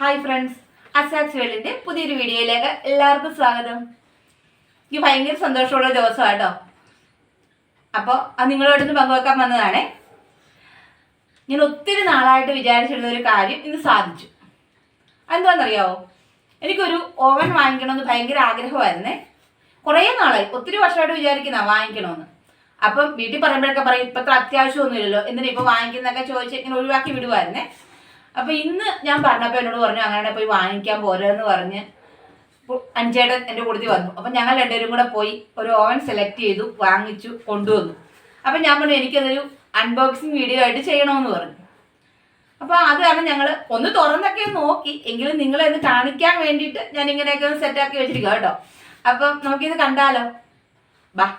Hi friends അസാക്സ് വേൾഡിന്റെ പുതിയൊരു വീഡിയോയിലേക്ക് എല്ലാവർക്കും സ്വാഗതം. എനിക്ക് ഭയങ്കര സന്തോഷമുള്ള ദിവസം കേട്ടോ അപ്പോൾ അത് നിങ്ങളോടൊന്ന് പങ്കുവെക്കാൻ വന്നതാണേ. ഞാൻ ഒത്തിരി നാളായിട്ട് വിചാരിച്ചിരുന്ന ഒരു കാര്യം ഇന്ന് സാധിച്ചു. എന്താണെന്നറിയാവോ എനിക്കൊരു ഓവൻ വാങ്ങിക്കണമെന്ന് ഭയങ്കര ആഗ്രഹമായിരുന്നേ. കുറേ നാളായി ഒത്തിരി വർഷമായിട്ട് വിചാരിക്കുന്ന വാങ്ങിക്കണമെന്ന്. അപ്പം വീട്ടിൽ പറയുമ്പോഴൊക്കെ പറയും ഇപ്പോഴത്തെ അത്യാവശ്യമൊന്നുമില്ലല്ലോ എന്തിനാ ഇപ്പോൾ വാങ്ങിക്കുന്നൊക്കെ ചോദിച്ച് ഇങ്ങനെ ഒഴിവാക്കി വിടുമായിരുന്നേ അപ്പം ഇന്ന് ഞാൻ പറഞ്ഞപ്പോൾ എന്നോട് പറഞ്ഞു അങ്ങനെ പോയി വാങ്ങിക്കാൻ പോരെന്ന് പറഞ്ഞ് അഞ്ചേട്ടൻ എന്റെ കൂട്ടത്തിൽ വന്നു. അപ്പം ഞങ്ങൾ രണ്ടുപേരും കൂടെ പോയി ഒരു ഓവൻ സെലക്ട് ചെയ്തു വാങ്ങിച്ചു കൊണ്ടുവന്നു. അപ്പം ഞാൻ പറഞ്ഞു എനിക്കതൊരു അൺബോക്സിങ് വീഡിയോ ആയിട്ട് ചെയ്യണമെന്ന് പറഞ്ഞു. അപ്പോൾ അത് കാരണം ഞങ്ങൾ ഒന്ന് തുറന്നൊക്കെ നോക്കി. എങ്കിലും നിങ്ങളെ ഒന്ന് കാണിക്കാൻ വേണ്ടിയിട്ട് ഞാൻ ഇങ്ങനെയൊക്കെ സെറ്റാക്കി വെച്ചിരിക്കുക കേട്ടോ. അപ്പം നമുക്കിത് കണ്ടാലോ? ബാ.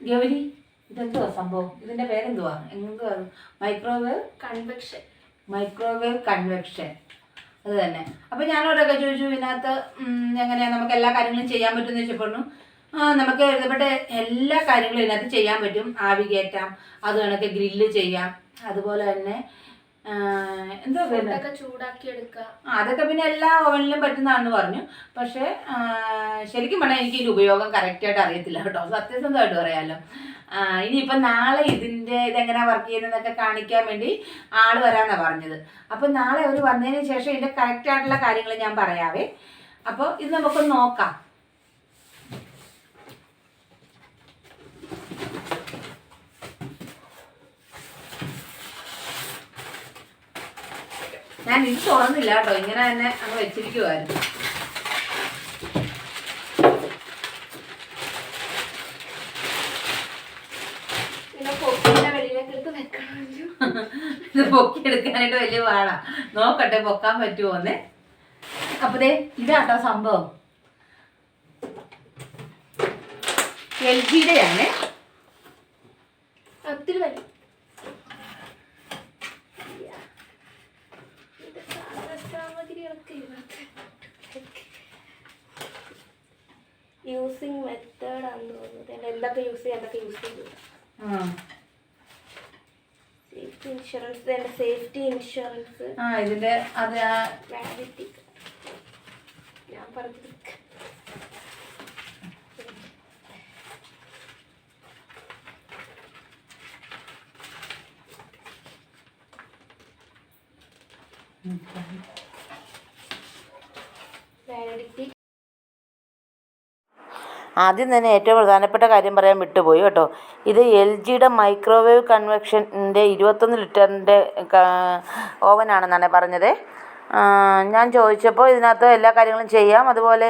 ഗൗരി ഇതെന്തുവാ സംഭവം? ഇതിന്റെ പേരെന്തുവാ? എന്തുവാ മൈക്രോവേവ് കൺവെക്ഷൻ മൈക്രോവേവ് കൺവെക്ഷൻ അത് തന്നെ. അപ്പൊ ഞാനോടൊക്കെ ചോദിച്ചു ഇതിനകത്ത് എങ്ങനെയാ നമുക്ക് എല്ലാ കാര്യങ്ങളും ചെയ്യാൻ പറ്റുമെന്ന് ആ നമുക്ക് എഴുതപ്പെട്ട എല്ലാ കാര്യങ്ങളും ഇതിനകത്ത് ചെയ്യാൻ പറ്റും. ആവി കയറ്റാം അത് കണക്ക് ഗ്രില്ല് ചെയ്യാം. അതുപോലെ തന്നെ എന്താ അതൊക്കെ പിന്നെ എല്ലാ ഓവനിലും പറ്റുന്നതാണെന്ന് പറഞ്ഞു. പക്ഷേ ശരിക്കും പറഞ്ഞാൽ എനിക്ക് ഇതിന്റെ ഉപയോഗം കറക്റ്റായിട്ട് അറിയത്തില്ല കേട്ടോ. സത്യസന്ധമായിട്ട് പറയാമല്ലോ ഇനിയിപ്പം നാളെ ഇതിന്റെ ഇതെങ്ങനെ വർക്ക് ചെയ്യുന്നതെന്നൊക്കെ കാണിക്കാൻ വേണ്ടി ആൾ വരാന്നാ പറഞ്ഞത്. അപ്പം നാളെ അവർ വന്നതിന് ശേഷം ഇതിന്റെ കറക്റ്റ് ആയിട്ടുള്ള കാര്യങ്ങൾ ഞാൻ പറയാവേ. അപ്പോൾ ഇത് നമുക്കൊന്ന് നോക്കാം. ഞാൻ ഇത് തുറന്നില്ല കേട്ടോ. ഇങ്ങനെ തന്നെ അങ്ങ് വെച്ചിരിക്കുമായിരുന്നു ഇത് പൊക്കിയെടുക്കാനായിട്ട് വലിയ പാടാ. നോക്കട്ടെ പൊക്കാൻ പറ്റുമോന്ന് അപ്പൊ ദേ ഇതാട്ടോ സംഭവം. എൽ ജിയുടെ ആണ് ഒത്തിരി വരും ഇത് സാധന സാമഗ്രികളൊക്കെ ഇതിനകത്ത് യൂസിങ് തോന്നുന്നത് അതിന്റെ എന്തൊക്കെ യൂസ് ചെയ്യാം എന്തൊക്കെ യൂസ് ചെയ്തു സേഫ്റ്റി ഇൻഷുറൻസ് അതിന്റെ സേഫ്റ്റി ഇൻഷുറൻസ് ആ ഇതിന്റെ അത് ആ വാലിഡിറ്റി ഞാൻ പറഞ്ഞത് വാലിഡിറ്റി ആദ്യം തന്നെ ഏറ്റവും പ്രധാനപ്പെട്ട കാര്യം പറയാൻ വിട്ടുപോയി കേട്ടോ. ഇത് എൽ ജിയുടെ മൈക്രോവേവ് കൺവെക്ഷന്റെ ഇരുപത്തൊന്ന് ലിറ്ററിന്റെ ഓവനാണെന്നാണ് പറഞ്ഞത്. ഞാൻ ചോദിച്ചപ്പോൾ ഇതിനകത്ത് എല്ലാ കാര്യങ്ങളും ചെയ്യാം. അതുപോലെ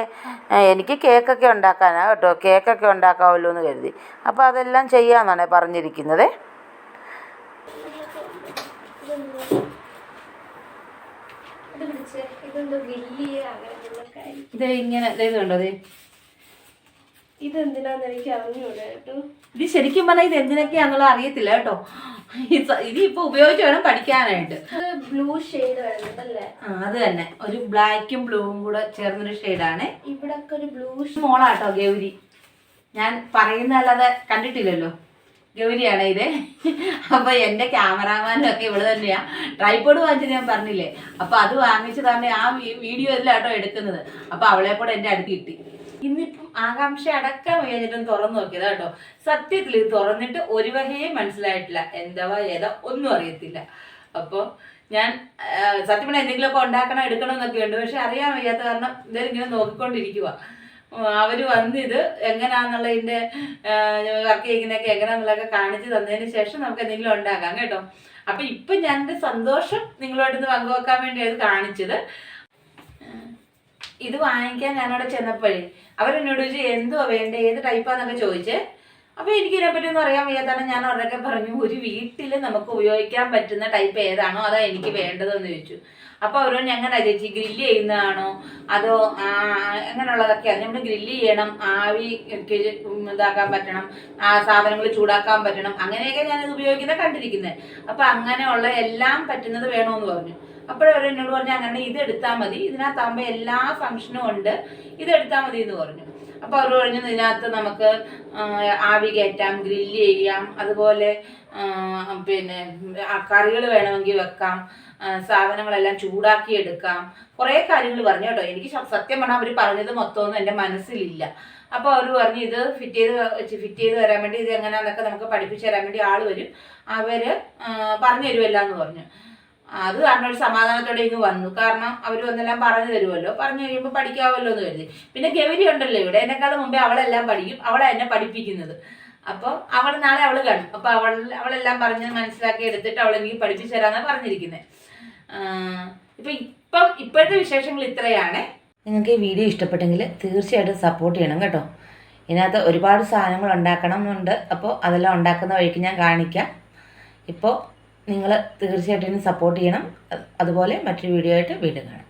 എനിക്ക് കേക്കൊക്കെ ഉണ്ടാക്കാനാണ് കേട്ടോ. കേക്കൊക്കെ ഉണ്ടാക്കാമല്ലോ എന്ന് കരുതി. അപ്പോൾ അതെല്ലാം ചെയ്യാമെന്നാണ് പറഞ്ഞിരിക്കുന്നത്. ഇത് ഇങ്ങനെ ഇത് കണ്ടോ? ഇതെന്തിനാന്ന് എനിക്ക് അറിഞ്ഞൂടാ കേട്ടോ ഇത് ശരിക്കും പറഞ്ഞാൽ ഇത് എന്തിനൊക്കെയാണെന്നുള്ളത് അറിയത്തില്ല കേട്ടോ. ഇത് ഇപ്പൊ ഉപയോഗിച്ച് വേണം പഠിക്കാനായിട്ട്. ബ്ലൂ ഷെയ്ഡ് വരുന്നതല്ലേ ആ അത് തന്നെ. ഒരു ബ്ലാക്കും ബ്ലൂവും കൂടെ ചേർന്നൊരു ഷെയ്ഡാണ് ഇവിടൊക്കെ ഒരു ബ്ലൂ മോളാട്ടോ ഗൗരി. ഞാൻ പറയുന്നതല്ലാതെ കണ്ടിട്ടില്ലല്ലോ. ഗൗരിയാണ് ഇത്. അപ്പൊ എന്റെ ക്യാമറാമാനും ഒക്കെ ഇവിടെ തന്നെയാ. ട്രൈപോഡ് വാങ്ങിച്ചത് ഞാൻ പറഞ്ഞില്ലേ? അപ്പൊ അത് വാങ്ങിച്ചതാണ് ആ വീഡിയോ ഇതിലാട്ടോ എടുക്കുന്നത്. അപ്പൊ അവളെ കൂടെ എന്റെ അടുത്ത് കിട്ടി. ഇന്നിപ്പം ആകാംക്ഷ അടക്കം കഴിഞ്ഞിട്ടും തുറന്നു നോക്കിയതാ കേട്ടോ. സത്യത്തിൽ ഇത് തുറന്നിട്ട് ഒരു വകയും മനസ്സിലായിട്ടില്ല. എന്താവാ ഏതാ ഒന്നും അറിയത്തില്ല. അപ്പോൾ ഞാൻ സത്യം പറഞ്ഞാൽ എന്തെങ്കിലുമൊക്കെ ഉണ്ടാക്കണം എടുക്കണം എന്നൊക്കെ ഉണ്ട്. പക്ഷെ അറിയാൻ വയ്യാത്ത കാരണം ഇതെല്ലാം ഇങ്ങനെ നോക്കിക്കൊണ്ടിരിക്കുക അവർ വന്ന് ഇത് എങ്ങനെയാണെന്നുള്ളതിന്റെ വർക്ക് ചെയ്യുന്നതൊക്കെ എങ്ങനെയാണെന്നുള്ളതൊക്കെ കാണിച്ചു തന്നതിന് ശേഷം നമുക്ക് എന്തെങ്കിലും ഉണ്ടാക്കാം കേട്ടോ. അപ്പം ഇപ്പം ഞാൻ എന്റെ സന്തോഷം നിങ്ങളോട് പങ്കുവെക്കാൻ വേണ്ടിയാണ് കാണിച്ചത്. ഇത് വാങ്ങിക്കാൻ ഞാനവിടെ ചെന്നപ്പോഴേ അവരെന്നോട് ചോദിച്ചു എന്തുവാ വേണ്ടത് ഏത് ടൈപ്പാന്നൊക്കെ ചോദിച്ച്. അപ്പോൾ ഇതിനെപ്പറ്റി ഒന്നും അറിയാൻ വയ്യാത്താണ് ഞാൻ അവരൊക്കെ പറഞ്ഞു ഒരു വീട്ടിൽ നമുക്ക് ഉപയോഗിക്കാൻ പറ്റുന്ന ടൈപ്പ് ഏതാണോ അതാ എനിക്ക് വേണ്ടതെന്ന് ചോദിച്ചു. അപ്പോൾ അവരോട് ഞങ്ങൾ ചേച്ചി ഗ്രില്ല് ചെയ്യുന്നതാണോ? അതോ അങ്ങനെയുള്ളതൊക്കെയാണ് നമ്മൾ ഗ്രില്ല് ചെയ്യണം ആവി ഇതാക്കാൻ പറ്റണം ആ സാധനങ്ങൾ ചൂടാക്കാൻ പറ്റണം അങ്ങനെയൊക്കെ ഇത് ഉപയോഗിക്കുന്നത് കണ്ടിരിക്കുന്നത് അപ്പോൾ അങ്ങനെയുള്ള എല്ലാം പറ്റുന്നത് വേണമെന്ന് പറഞ്ഞു. അപ്പോഴവർ എന്നോട് പറഞ്ഞു അങ്ങനെ ഇത് എടുത്താൽ മതി. ഇതിനകത്താകുമ്പോൾ എല്ലാ ഫംഗ്ഷനും ഉണ്ട്. ഇത് എടുത്താൽ മതി എന്ന് പറഞ്ഞു. അപ്പോൾ അവർ പറഞ്ഞു ഇതിനകത്ത് നമുക്ക് ആവി കയറ്റാം ഗ്രില്ല് ചെയ്യാം. അതുപോലെ പിന്നെ കറികൾ വേണമെങ്കിൽ വെക്കാം. സാധനങ്ങളെല്ലാം ചൂടാക്കി എടുക്കാം. കുറേ കാര്യങ്ങൾ പറഞ്ഞു കേട്ടോ. എനിക്ക് സത്യം പറഞ്ഞാൽ അവർ പറഞ്ഞത് മൊത്തമൊന്നും എന്റെ മനസ്സിലില്ല. അപ്പോൾ അവർ പറഞ്ഞു ഇത് ഫിറ്റ് ചെയ്ത് ഫിറ്റ് ചെയ്ത് തരാൻ വേണ്ടി ഇത് എങ്ങനെയാണെന്നൊക്കെ നമുക്ക് പഠിപ്പിച്ച് തരാൻ വേണ്ടി ആൾ വരും. അവർ പറഞ്ഞു തരുമല്ല എന്ന് പറഞ്ഞു. അത് കാരണം ഒരു സമാധാനത്തോടെ ഇങ്ങ് വന്നു. കാരണം അവർ വന്നെല്ലാം പറഞ്ഞു തരുമല്ലോ പറഞ്ഞു കഴിയുമ്പോൾ പഠിക്കാമല്ലോ എന്ന് കരുതി. പിന്നെ ഗൗരി ഉണ്ടല്ലോ ഇവിടെ. എന്നെക്കാളും മുമ്പേ അവളെല്ലാം പഠിക്കും. അവളെ എന്നെ പഠിപ്പിക്കുന്നത്. അപ്പോൾ അവൾ നാളെ അവൾ കാണും. അപ്പോൾ അവൾ അവളെല്ലാം പറഞ്ഞ് മനസ്സിലാക്കി എടുത്തിട്ട് അവൾ എനിക്ക് പഠിപ്പിച്ചു തരാമെന്നാണ് പറഞ്ഞിരിക്കുന്നത് ഇപ്പം ഇപ്പം ഇപ്പോഴത്തെ വിശേഷങ്ങൾ ഇത്രയാണ്. നിങ്ങൾക്ക് ഈ വീഡിയോ ഇഷ്ടപ്പെട്ടെങ്കിൽ തീർച്ചയായിട്ടും സപ്പോർട്ട് ചെയ്യണം കേട്ടോ. ഇതിനകത്ത് ഒരുപാട് സാധനങ്ങൾ ഉണ്ടാക്കണം എന്നുണ്ട് അപ്പോൾ അതെല്ലാം ഉണ്ടാക്കുന്ന വഴിക്ക് ഞാൻ കാണിക്കാം. ഇപ്പോൾ നിങ്ങൾ തീർച്ചയായിട്ടും സപ്പോർട്ട് ചെയ്യണം. അതുപോലെ മറ്റൊരു വീഡിയോ ആയിട്ട് വീണ്ടും കാണാം.